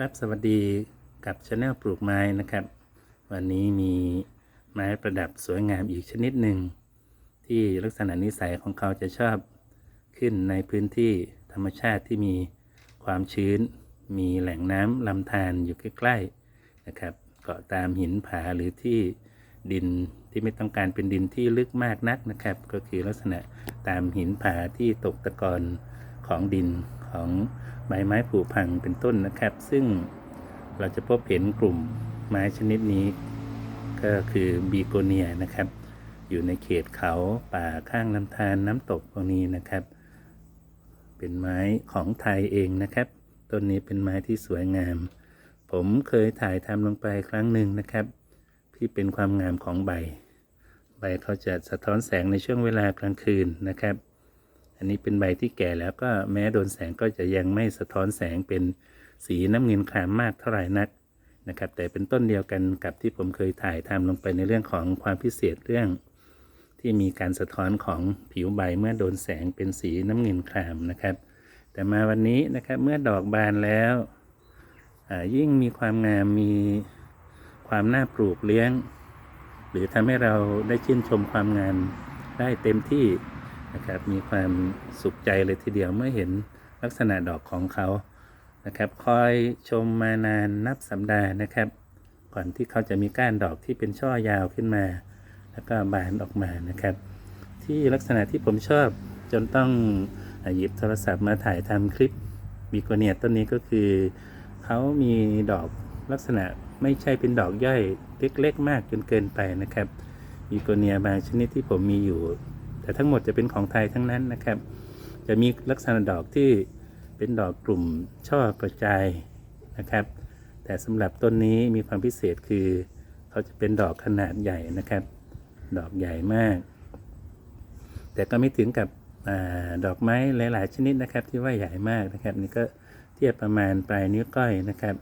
ครับสวัสดีกับชาแนลปลูกไม้นะครับ วันนี้มีไม้ประดับสวยงามอีกชนิดหนึ่ง ที่ลักษณะนิสัยของเขาจะชอบขึ้นในพื้นที่ธรรมชาติที่มีความชื้น มีแหล่งน้ำลำธารอยู่ใกล้ๆนะครับ เกาะตามหินผาหรือที่ดินที่ไม่ต้องการเป็นดินที่ลึกมากนักนะครับ ก็คือลักษณะตามหินผาที่ตกตะกอน ของดินของใบไม้ผุพังเป็นต้นนะครับ ซึ่งเราจะพบเห็นกลุ่มไม้ชนิดนี้ก็คือบีโกเนียนะครับ อยู่ในเขตเขาป่าข้างลำธารน้ำตกพวกนี้นะครับ เป็นไม้ของไทยเองนะครับ ต้นนี้เป็นไม้ที่สวยงาม ผมเคยถ่ายทำลงไปครั้งหนึ่งนะครับที่เป็นความงามของใบ ใบเขาจะสะท้อนแสงในช่วงเวลากลางคืนนะครับ อันนี้เป็นใบที่แก่แล้วก็แม้โดนแสงก็จะยังไม่สะท้อนแสงเป็นสีน้ำเงินครามมากเท่าไหร่นักนะครับ แต่เป็นต้นเดียวกันกับที่ผมเคยถ่ายทำลงไปในเรื่องของความพิเศษเรื่อง ที่มีการสะท้อนของผิวใบเมื่อโดนแสงเป็นสีน้ำเงินครามนะครับ แต่มาวันนี้นะครับเมื่อดอกบานแล้วยิ่งมีความงามมีความน่าปลูกเลี้ยง หรือทำให้เราได้ชื่นชมความงามได้เต็มที่ นะครับ มีความสุขใจเลยทีเดียวเมื่อเห็นลักษณะดอกของเขานะครับ คอยชมมานานนับสัปดาห์นะครับ ก่อนที่เขาจะมีก้านดอกที่เป็นช่อยาวขึ้นมา แล้วก็บานออกมานะครับ ที่ลักษณะที่ผมชอบจนต้องหยิบโทรศัพท์มาถ่ายทำคลิปบิโกเนียต้นนี้ก็คือเขามีดอกลักษณะไม่ใช่เป็นดอกย่อยเล็กๆมากจนเกินไปนะครับบิโกเนียบางชนิดที่ผมมีอยู่ แต่ทั้งหมดจะเป็นของไทยทั้งนั้นนะครับ จะมีลักษณะดอกที่เป็นดอกกลุ่มช่อกระจายนะครับ แต่สำหรับต้นนี้มีความพิเศษคือเขาจะเป็นดอกขนาดใหญ่นะครับ ดอกใหญ่มาก แต่ก็ไม่ถึงกับอดอกไม้หลาย ๆ ชนิดนะครับ ที่ว่าใหญ่มากนะครับ นี่ก็เทียบประมาณปลายนิ้วก้อยนะครับ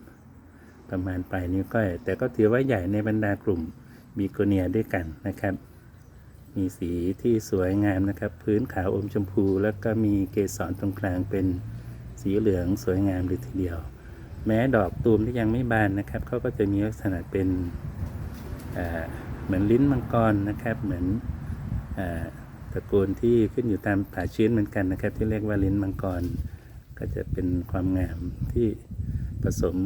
ประมาณปลายนิ้วก้อย แต่ก็ถือว่าใหญ่ในบรรดากลุ่มบีโกเนียด้วยกันนะครับ มีสีที่สวยงามนะครับ พื้นขาวอมชมพู แล้วก็มีเกสรตรงกลางเป็นสีเหลืองสวยงามเลยทีเดียว แม้ดอกตูมที่ยังไม่บานนะครับเขาก็จะมีลักษณะเป็นเหมือนลิ้นมังกรนะครับ เหมือนอตระกูลที่ขึ้นอยู่ตามผาชื้นเหมือนกันนะครับ ที่เรียกว่าลิ้นมังกร ก็จะเป็นความงามที่ผสม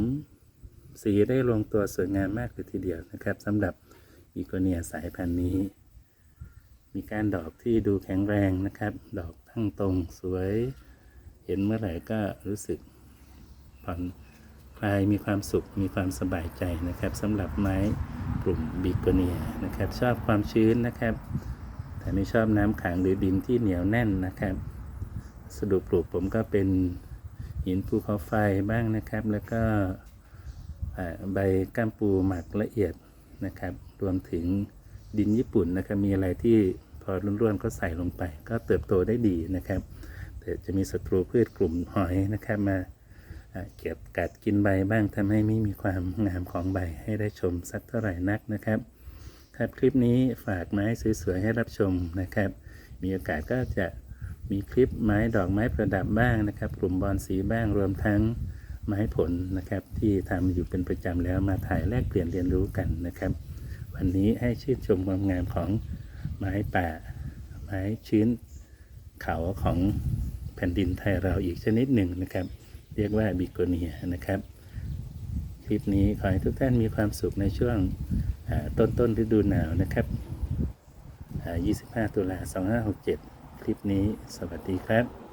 สีได้ลงตัวสวยงามมากเลยทีเดียวนะครับสำหรับอีโกเนียสายพันธุ์นี้ มีการดอกที่ดูแข็งแรงนะครับ ดอกตั้งตรงสวย เห็นเมื่อไหร่ก็รู้สึกผ่อนคลายมีความสุขมีความสบายใจนะครับสำหรับไม้กลุ่มบิโกเนียนะครับ ชอบความชื้นนะครับ แต่ไม่ชอบน้ำขังหรือดินที่เหนียวแน่นนะครับสดุปลูกผมก็เป็นหินภูเขาไฟบ้างนะครับ แล้วก็ใบก้ามปูหมักละเอียดนะครับ รวมถึงดินญี่ปุ่นนะครับ มีอะไรที่ อร่วนๆก็ใส่ลงไป ก็เติบโตได้ดีนะครับ แต่จะมีศัตรูพืชกลุ่มหอยนะครับมาเก็บกัดกินใบบ้างทำให้ไม่มีความงามของใบให้ได้ชมสักเท่าไหร่นักนะครับครับคลิปนี้ฝากไม้สวยๆให้รับชมนะครับ มีโอกาสก็จะมีคลิปไม้ดอกไม้ประดับบ้างนะครับ กลุ่มบอนสีบ้างรวมทั้งไม้ผลนะครับ ที่ทำอยู่เป็นประจำแล้วมาถ่ายแลกเปลี่ยนเรียนรู้กันนะครับ วันนี้ให้ชื่นชมความงามของ ไม้ป่า ไม้ชื้นเขาของแผ่นดินไทยเราอีกชนิดหนึ่งนะครับ เรียกว่าบิโกเนียนะครับ คลิปนี้ขอให้ทุกท่านมีความสุขในช่วงต้นต้นฤดูหนาวนะครับ 25 ตุลา 2567 คลิปนี้สวัสดีครับ